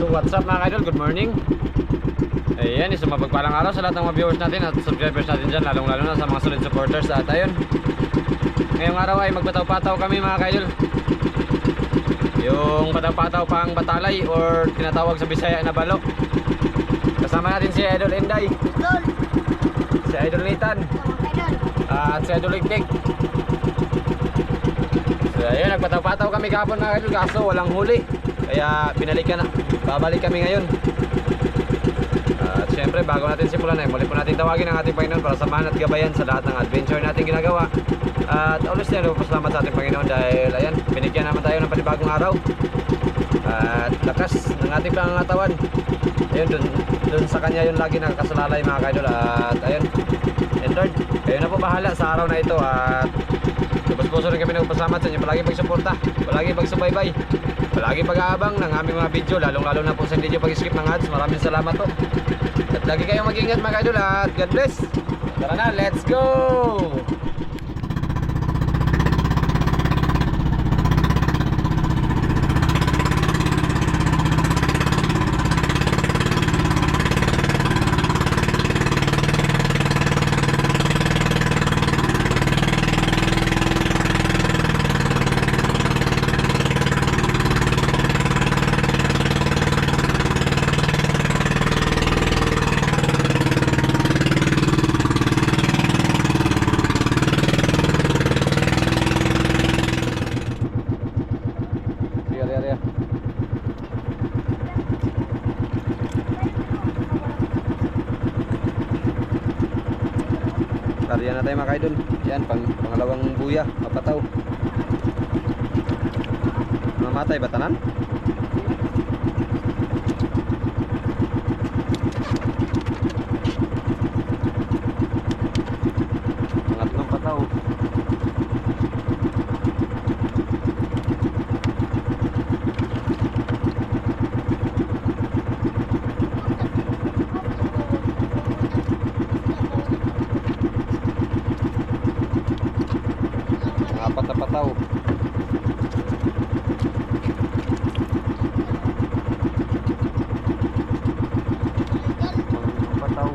So what's up mga idol, good morning. Ayan, isang mapagpalang araw sa lahat ng mga viewers natin at subscribers natin dyan Lalong lalo na sa mga solid supporters. At ayun Ngayong araw ay magpataw-pataw kami mga idol Yung pataw-pataw pang batalay or tinatawag sa Bisaya na balo. Kasama natin si Idol Enday Idol! Si Idol Nathan. Idol! at si Idol Ligpig So ayun, nagpataw-pataw kami kahapon mga idol kaso walang huli Kaya pinalikan na, babalik kami ngayon. At syempre bago natin simulan ay muli po natin tawagin ang ating Panginoon para samahan at gabayan sa lahat ng adventure natin ginagawa. At always din, pasalamat sa ating Panginoon dahil ayan, binigyan naman tayo ng panibagong araw. At lakas ng ating pangangatawan. Ayun, dun, dun sa kanya yun lagi nakakasalalay mga kaidol. At ayun, Lord, kayo na po bahala sa araw na ito At Lubos puso rin kami nagpasalamat sa inyo. Palagi pagsuporta, palagi pagsubaybay, palagi pag-aabang ng aming mga video, lalong-lalo na po sa nyo pag-skip ng ads. Maraming salamat po. At lagi kayong mag-ingat mga idol at God bless. Tara na, let's go! Sige, sige, sige. Tariyan na tayo mga idol. Yan, pang, pangalawang buya, mapataw. Mamatay ba tanan? Mga apat na pataw. Mga pataw.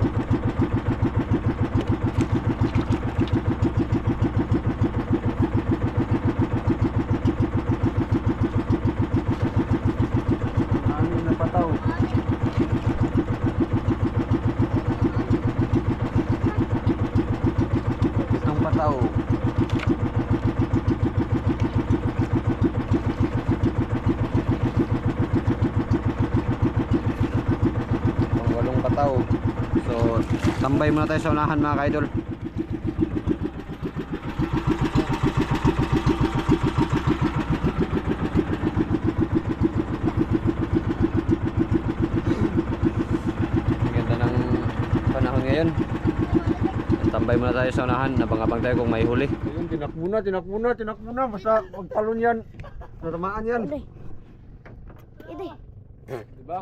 Anim na pataw. Isang pataw. Pang walong pataw. So, tambay muna tayo sa unahan mga ka-idol. Ganda ng panahon ngayon. Tambay muna tayo sa unahan. Nabang-abang tayo kung may huli. Ayun, tinakbo na, tinakbo na, tinakbo na. Basta magtalon yan. Natamaan yan. Ide! Ide! Diba?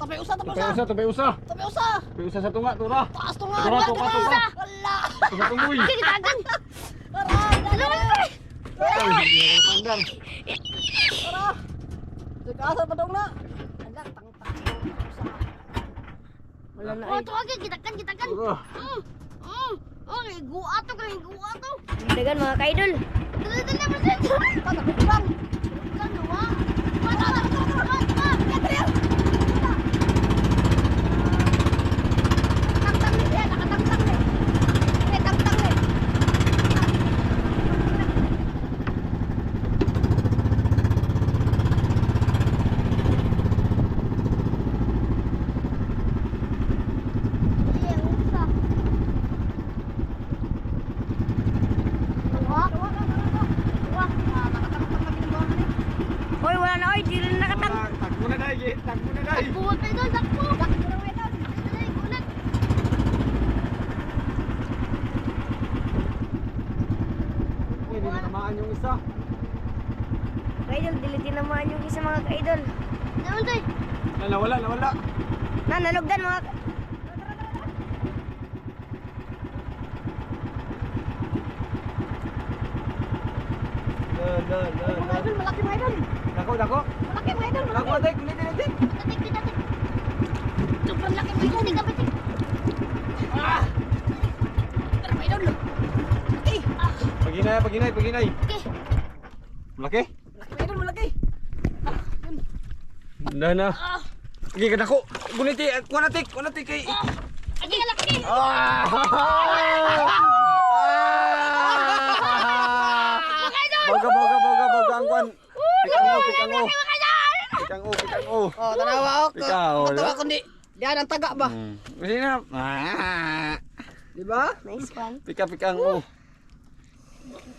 Tapay usa! Tapay usa, tapay usa. Tapay usa! Tapay usa sa tunga, tura. Taas to nga! Tura, tuka. na! Wala! Sa tungoy. Aray! Aray! Ay, hindi na napandar. Nagkasal pa daw na! Agang tang-tang! Wala na Oh, tuwagin! Kitakan! Kitakan! Tura. Mm! Mm! Okay, guwa to! Kaya guwa to! Dagan mga kaidol! Dali! Dali! Dali! Patapit lang! Lang gawa! Wala! Wala! Wala! Wala! Tang-tang ni siya! Nakatang-tang ni! Eh, tang-tang ni! Hoy, wala na oy, di rin nakatang. Takbo na dahil, takbo na dahil. Takbo ka idol, takbo. Takbo na idol. Dali, ulat. Uy, hindi natamaan yung isa. Kaidol, dilitin naman yung isa mga kaidol. Naman tayo. Na, nawala, nawala. Na, nalugdan mga... La, la, la, la. Idol, malaki mga idol. Dako, dako. Malaki mga idol, Dako, Kumatik, ulitin natin. Tatik, tatik. Sobrang laki yung kapitik. Ah! Pero may idol. Okay. Ah, Paginay, paginay, paginay. okay. Malaki? Laki may idol, malaki. Na na. Ah, Sige, kada ko. Guniti, kuanatik, kuanatik kay. ah. Laki ka, laki. Ah! Boga, boga, boga, boga ang kwan. Pikang o, pikang o. Pikang o, pikang o. Oh, tanawa ako. Ikaw, Tanawa wala? ko di. Diyan ang taga ba? Hmm. Kasi na. Ah! Di ba? Nice one. Pika, pikang o.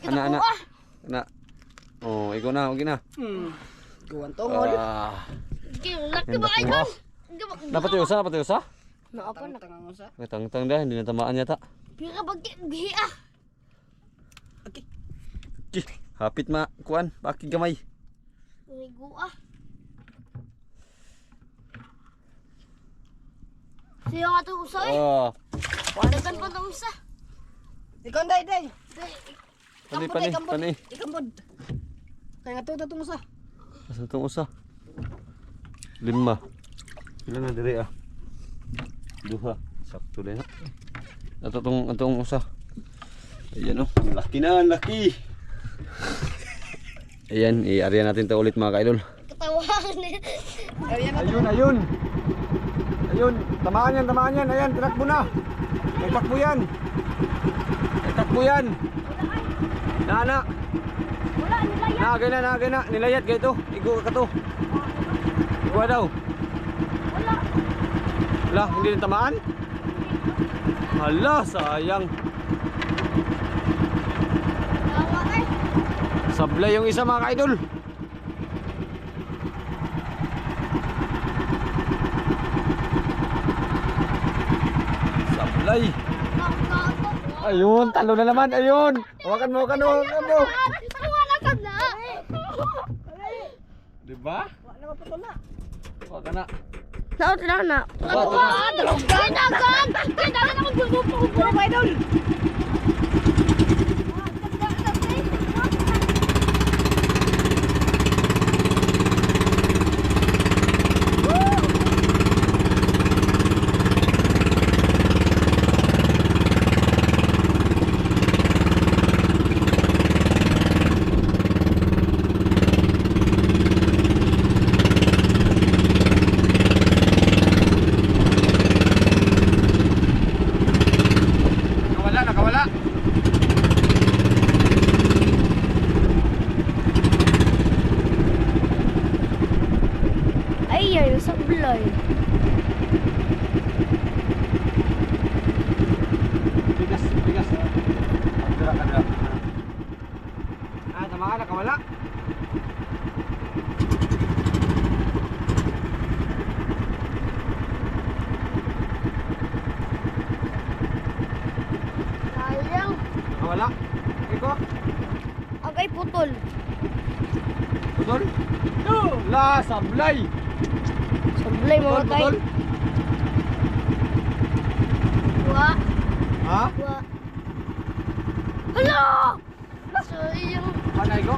Ana, ana. Ana. Oh, ikaw na, okay na. Hmm. Kuwan mo. Ah. Okay, laki Ganda ba ko, idol? ah. Dapat yung usa, dapat yung usa. Naapa na. Tangang usa. May tangtang dah, hindi natamaan yata. Pira bagi, gihi ah. Gih, hapit ma, kuan, bakit gamay. Rigo ah. Siya nga ito usa eh. Oh, Dagan pa ng usa. Ikaw day day. pani, pani, pani. Ikambod. Kaya nga to to mo sa. Lima. Ilan na diri ah? Duha. Sakto din ha. Ato tong atong usa. Ayan oh, laki na, laki. Ayan, i-area natin to ulit mga kaidol. Katawan. Ayun, ayun. Ayun, tamaan yan, tamaan yan. Ayan, tinakbo na. May takbo yan. May takbo yan. Nana, na, nagay na. Nilayat kayo to. Igo ka to. Iguwa daw. Wala. Hala, hindi rin tamaan? Hala, sayang. Eh. Sablay yung isa mga kaidol. Sablay. Ayun, talo na naman. Ayun. Hawakan mo, hawakan mo, hawakan mo. Wala ka na. Diba? Wala na na. Hawakan na. Naot na na. Wala. Kinagan! Kinagan ako dumupo ko. Puro pa idol. Nakawala, nakawala. Sablay. Bigas, bigas. Dira ka dira. Ah, tama ka, nakawala. Sayang. Nakawala. Iko, Agay putol. putol. La, sablay. Sablay mga Putol, kay. putol. Wa. Ha? Wa. Hala! Sayang. Panay ko?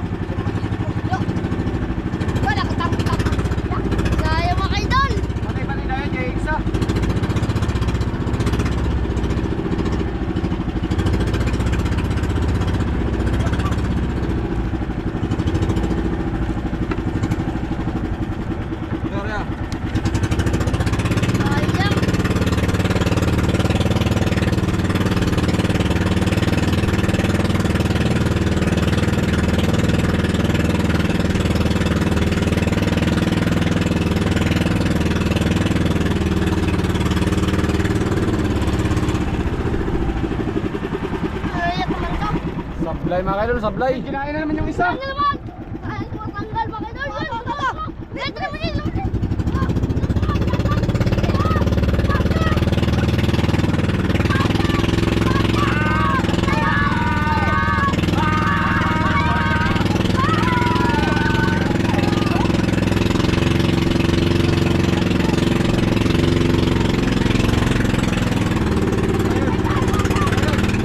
Wala ka tapos tapos. Sayang mga idol. Panay, panay na yan, kay isa. Gloria. Sayang. Sayang naman ka. Sablay. Kinain na naman yung isa. Ano naman? Ay, matanggal mga idol. Yan, tama. Dito naman yun.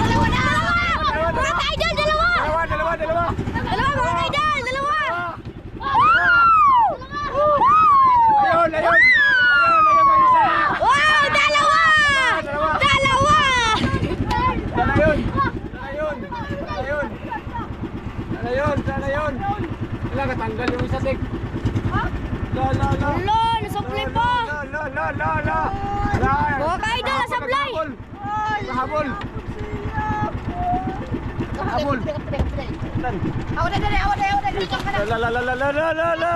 Dalawa na! Mga idol, dalawa! Dalawa, dalawa, dalawa. Dalawa mga La la la. Wala, nasupply pa. La la la la la. La. Mga ka-idol, nasablay. Habol. Habol. Ako na ako na, ako na, ka. La la la la la la la la.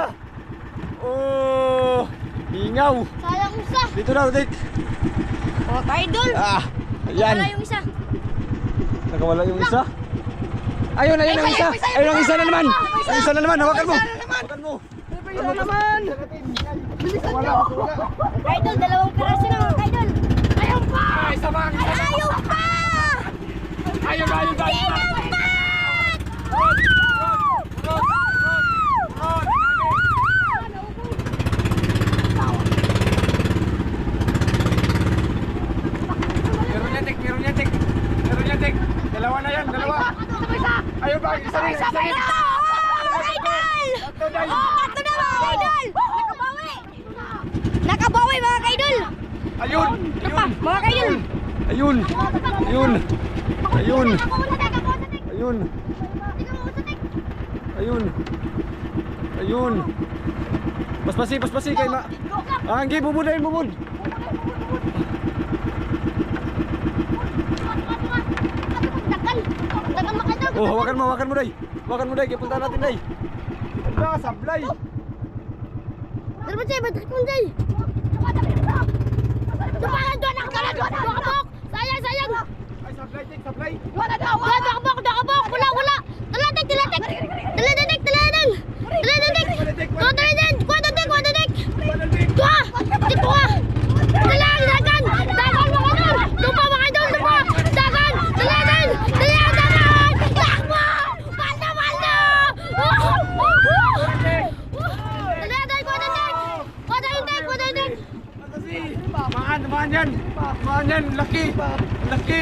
Oh. Ingaw. Sayang isa. Dito na, Utik. Mga ka-idol. Ah. Ayan. Wala yung isa. Nakawala yung isa. Ayun, ayun ang isa. Ayun ang isa na naman. Ang isa na naman. Hawakan mo. Hawakan mo. Isa naman. Idol, dalawang piraso na pa! Ay, isa pa. Isa pa. Ayaw pa! Yan, Tik. Dalawa na yan, dalawa. Ayun ba? Isa rin, isa rin. Mga idol! Oh, ito na mga idol! Nakabawi! Nakabawi mga ka-idol! Ayun. Ito pa, mga ka-idol! Ayun. Ayun. Ayun. Ayun. Ayun. Ayun. Paspasi, paspasi kay ma. Ah, hindi bubud ayun bubud. Oh, hawakan mo, hawakan mo dai. Hawakan mo dai, kay punta natin dai. Ala, sablay. Ano ba siya? Ba't mo dyan? Dumakan doon! Nakabak! Nakabak! Sayang! Sayang! Ay, sablay, sablay. Wala daw! Wala! Nakabak! Nakabak! Wala! Wala! Talatik! Talatik! Talatik! Talatik! Talatik! Kuha talatik! Kuha talatik! Kuha talatik! Kuha! Dito ka! Dalang! Dagan! Dagan mga idol! Lupa mga idol! Lupa! Dagan! Dalagan! Dalagan! Dagan! Takbo! Paldo! Paldo! Dalagan! Kuha talatik! Kuha talatik! Kuha talatik! Maan, maan yan. Maan yan, laki. Laki.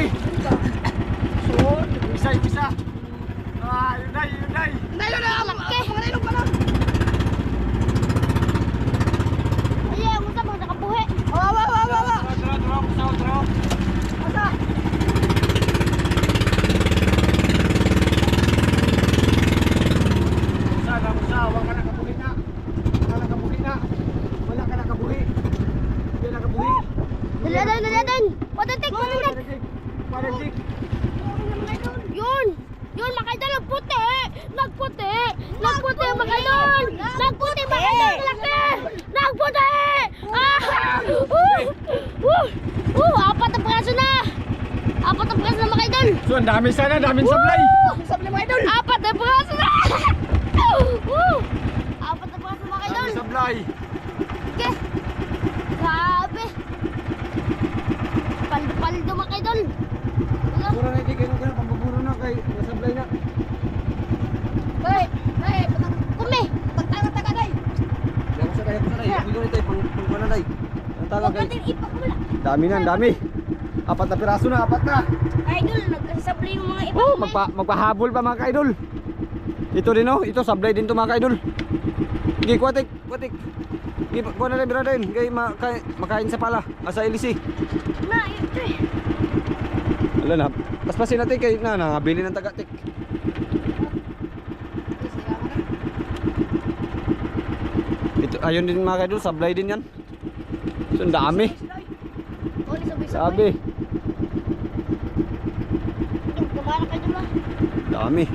Isa, isa. Ah, yun na, yun na. Dali na, Laki. mga nilong pa na. Ay, ang usap ang nakabuhi. Awa, awa, awa, awa. Draw, draw, draw, draw. Asa? Musa na, musa. Huwag ka nakabuhi na. Huwag ka nakabuhi na. Wala ka nakabuhi. Hindi nakabuhi. Daladan! Daladan! Kuha talatik! Kuha talatik! Panatik. Yun! Yun, mga idol, nagputi! Nagputi! Nagputi, mga idol! Nagputi, mga idol! Laki! Nagputi! Ah! Uh! Uh! Uh! Apat na praso na! Apat na praso na, mga idol! So, ang dami sana, daming sablay. Sabi mo, idol. Apat na praso na! Uh! Apat na praso, mga idol! Daming sablay. Okay. Grabe! Paldo-paldo, mga idol! Puro na, Dik. Ano ka na, pambuburo na kay nasablay na. Bay, bay, Kumi! patang, day. Yan sa kaya sa tayo. Pilo nito, pang pang pananay. Ang Huwag kay. Dami na, dami. Apat na piraso na, apat na. Idol, nagkasabli yung mga iba. Oh, magpa magpahabol pa mga ka-idol. Ito din oh, ito sablay din to mga ka-idol. Sige, kuwatik, kuwatik. Sige, kuha na rin, bira rin. Kaya makain, makain sa pala, ah, sa ilisi. Na, ito eh. Wala na, paspasin natin kay na, nangabili ng tagatik. Ito, ayun din mga ka-idol, sablay din yan. So, ang dami. Sabi, Kumara ka dyan ah. Dami.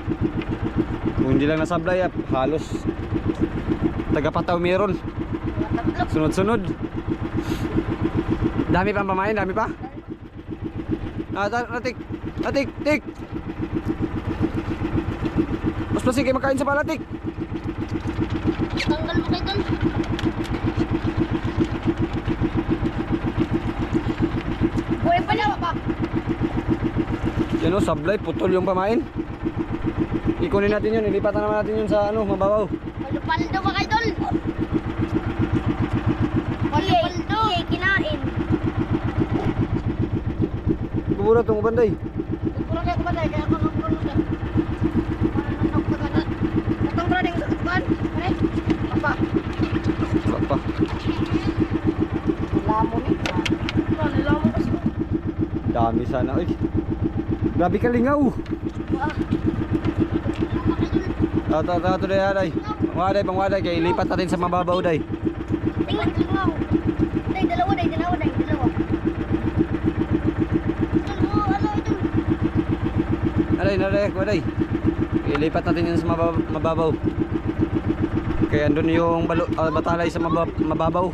Kung hindi lang nasablay, ah, halos tagapataw meron. Sunod-sunod. Dami pa ang pamain, dami pa. Ah, ta- atik. Atik, tik. Mas pasig kayo makain sa palatik. Tanggal mo kayo dun. Buhay pa niya, pa. Yan o, sablay, putol yung pamain. Ikunin natin yun, ilipatan naman natin yun sa ano, mababaw. Paldo-paldo mga idol. Paldo-paldo. Iye, kinain. Kubura itong ubanday. Kurang kaya kumaday, kaya ako nang kurang siya. Mananok pa ka na. Atong branding sa kuan. Pare. Apa? Wala pa. Lamo ni. Ano lamo kasi. Dami sana. Uy. Grabe ka lingaw. Mga idol. Ah, ta ta to day day. Pangwaday, pangwaday kay lipat natin sa mababaw day. Tingnan, tingnan. Day, dalawa, day, dalawa, day, dalawa. Aday, naday, waday. Ilipat natin yun sa mababaw. Kaya andun yung balo, ah, batalay sa mabab, mababaw.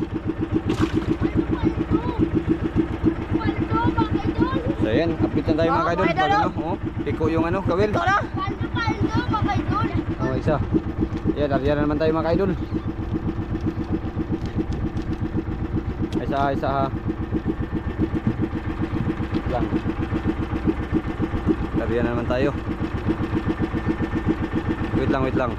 Paldo, mga idol. So yan, update na tayo mga Oh, kaidol. Pag ano, oh, liko yung ano, kawil. Ito na. Paldo, paldo, mga idol. Oh, isa. Yan, ariyan na naman tayo mga kaidol. Isa, isa ha. Lang. Ariyan na naman tayo. Wait lang, wait lang.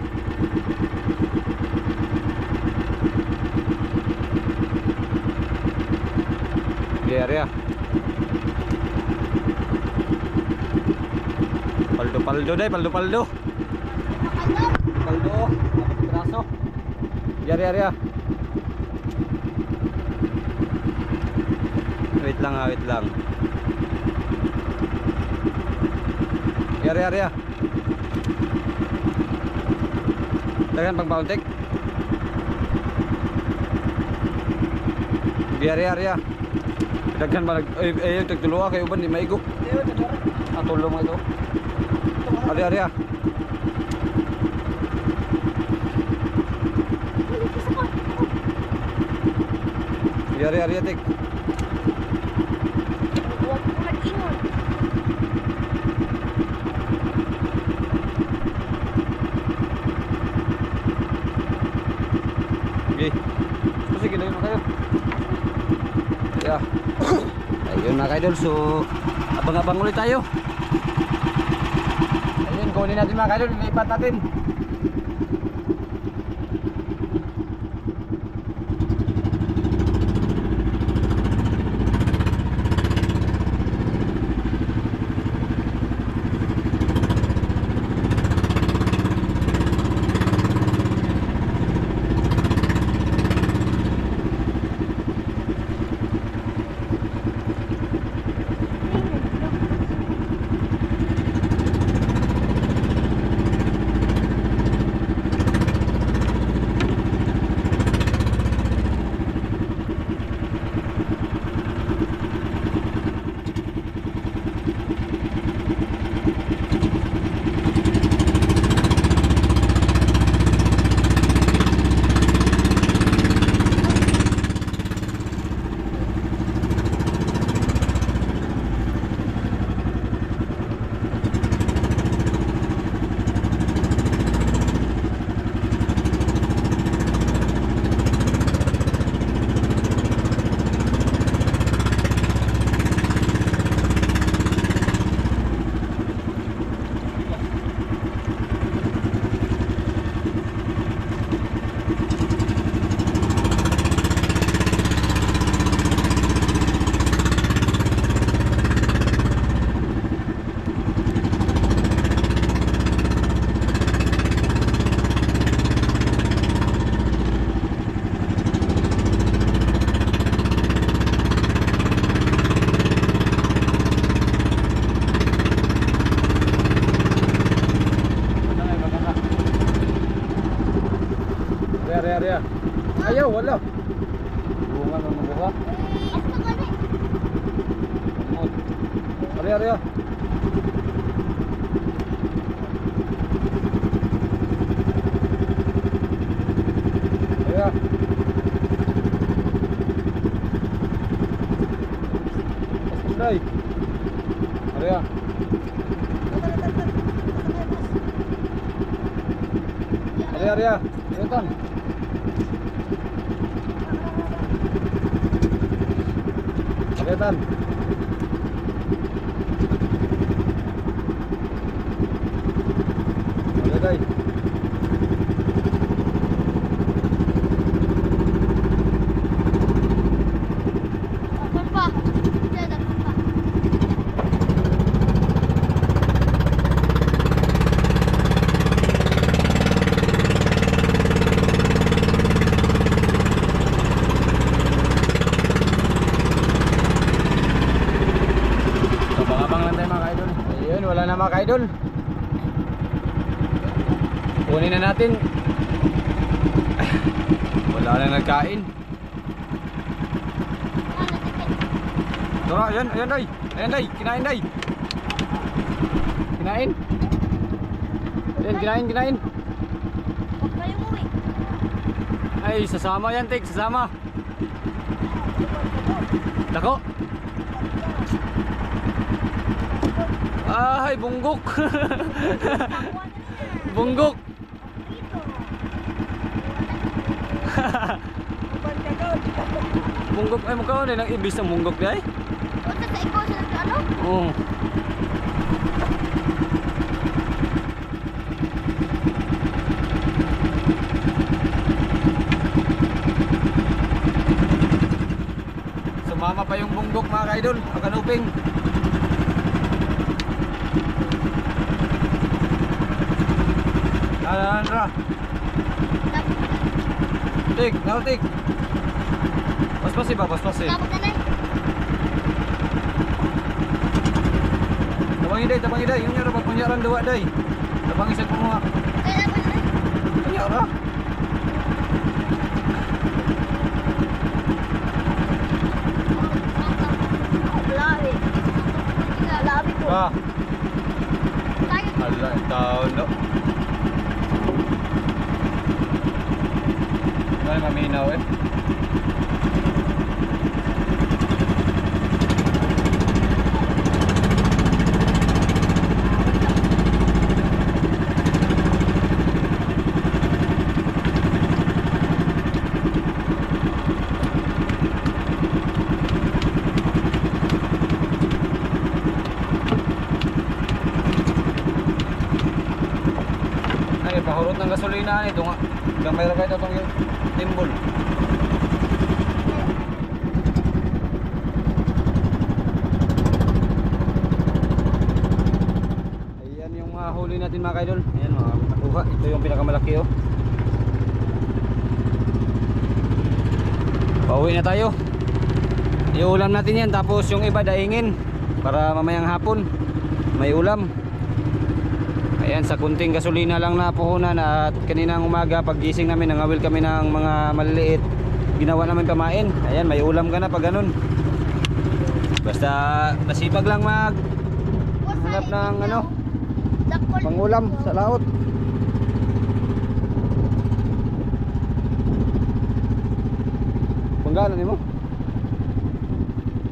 Okay, area. Paldo, paldo day, paldo, paldo. Paldo. Piraso. Yari, yari ah. Wait lang ah, wait lang. Yari, yari ah. Dagan pang bountek. Yari, yari. Daghan ba nag... Eh, eh, tagtuluwa kayo ba? Di maigo. Tulong mo ito. Ari, ari ah. Yari, ari, atik. Huwag mo mag-ingon. Okay. So, sige, layo na kayo. Yeah. Ayun mga kaidol. So, abang-abang ulit tayo. Kunin natin mga kaidol. Lipat natin. Ari, ari, ari. Ayaw, wala. Bunga ng mga Ito ka na. Ari, ari. Ari. Ari. Ari, ari, ah. Ikutan. Aritan. Ari, day. Dapat pa. Hindi, dapat pa. So, natin. Wala na nagkain. Tara, ayan, ayan day. Ayan day, kinain day. Kinain. Ayan, kinain, kinain. Ay, sasama yan, Tik. Sasama. Dako. Ay, bunggok. bunggok. Bunggok ay mukha na nang ibis ng bunggok di ay. Punta sa ikaw sa ano? Oo. Sumama pa yung bunggok mga kaidol, ang kanuping. Alandra, tik, now tik. Paspasi ba, paspasi. Tapos na lang. Tabang iday, tabang iday. Yung nga ba punyaran dua day. Tabang isang kumuha. Kaya tapos na lang. Punyara. Labi. Labi po. Ah, Tayo. ala, taon no. Ay, maminaw eh. Pahurot ng gasolina ito nga. Gamay ra kayo itong timbol. Ayan yung mga huli natin mga kaidol. Ayan mga nakuha. Ito yung pinakamalaki oh. Pauwi na tayo. Iulam natin yan tapos yung iba daingin para mamayang hapon may ulam. Ayan, sa kunting gasolina lang na puhunan at kaninang umaga paggising namin nangawil kami ng mga maliliit. Ginawa namin pamain. Ayan, may ulam ka na pag ganun. Basta nasipag lang mag hanap ng ano, pangulam sa laot. Panggalan mo?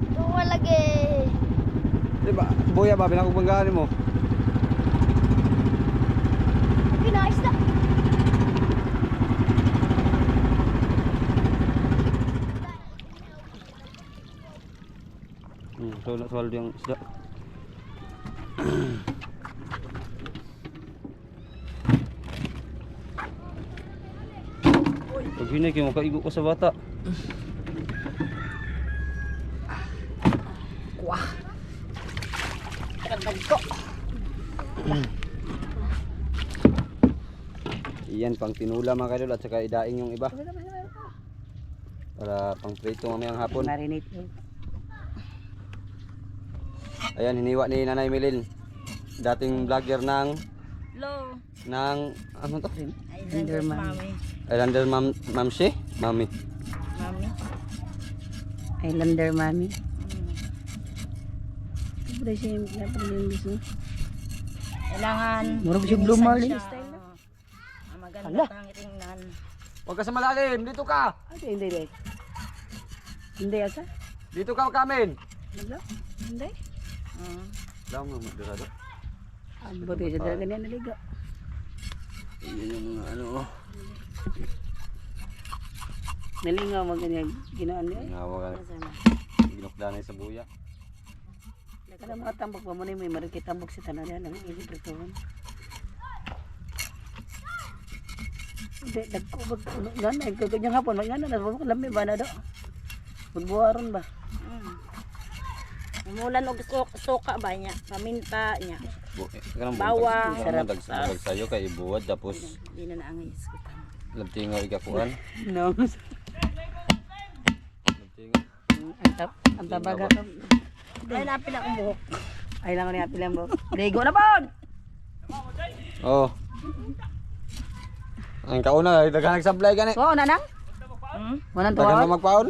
Ito malagi. Di ba? Buya ba pinakupanggalan mo? Pinais na. Hmm, so soal yung isda. Pag hinay kayo, makaigo ko sa bata. Iyan pang tinula mga kadol at saka idaing yung iba. Para pang prito mamayang hapon. Marinate. Ayan, hiniwa ni Nanay Milin. Dating vlogger ng Hello. ng ano to? Islander Mami. Islander Mam Mamsi? Mami. Mami. Islander Mami. Pwede siya yung napalimbis no? Kailangan Murag siya Blue Marlin siya. style na. Ah, maganda Hala. tingnan. Huwag ka sa malalim, dito ka. Ay, hindi, hindi. Hindi, asa? Dito ka kamin. Hindi. Hindi. Mm. Lang mo madrado. Ang buti siya talaga niya naliga. Iyan yung mga ano oh. Nalingaw mo ganyan ginaan niya. Ngawa ka. Ginokdanay sa buya. Kada mga tambok pa mo na may marikit tambok si tanan yan ang isip rituan. Hindi, dagko bag nan ay kaganyang hapon may ngana na mo lami ba na do. Magbuharon ba? Mm. Umulan og suka ba niya, paminta niya. Eh, Bawang. Sarap. Sarap. Dag sayo kay ibuwad tapos Di na naangay iskutan. labtingaw igakuan. No. Labtingaw. ang tap ang tabaga. Ay napil akong buhok. Ay lang niya pilang bro. Ligo na pod. Oh. Ang kauna, daghan nagsablay gani. Wow, na nang? Hmm? Wanan Daghan tuwa. na magpaon.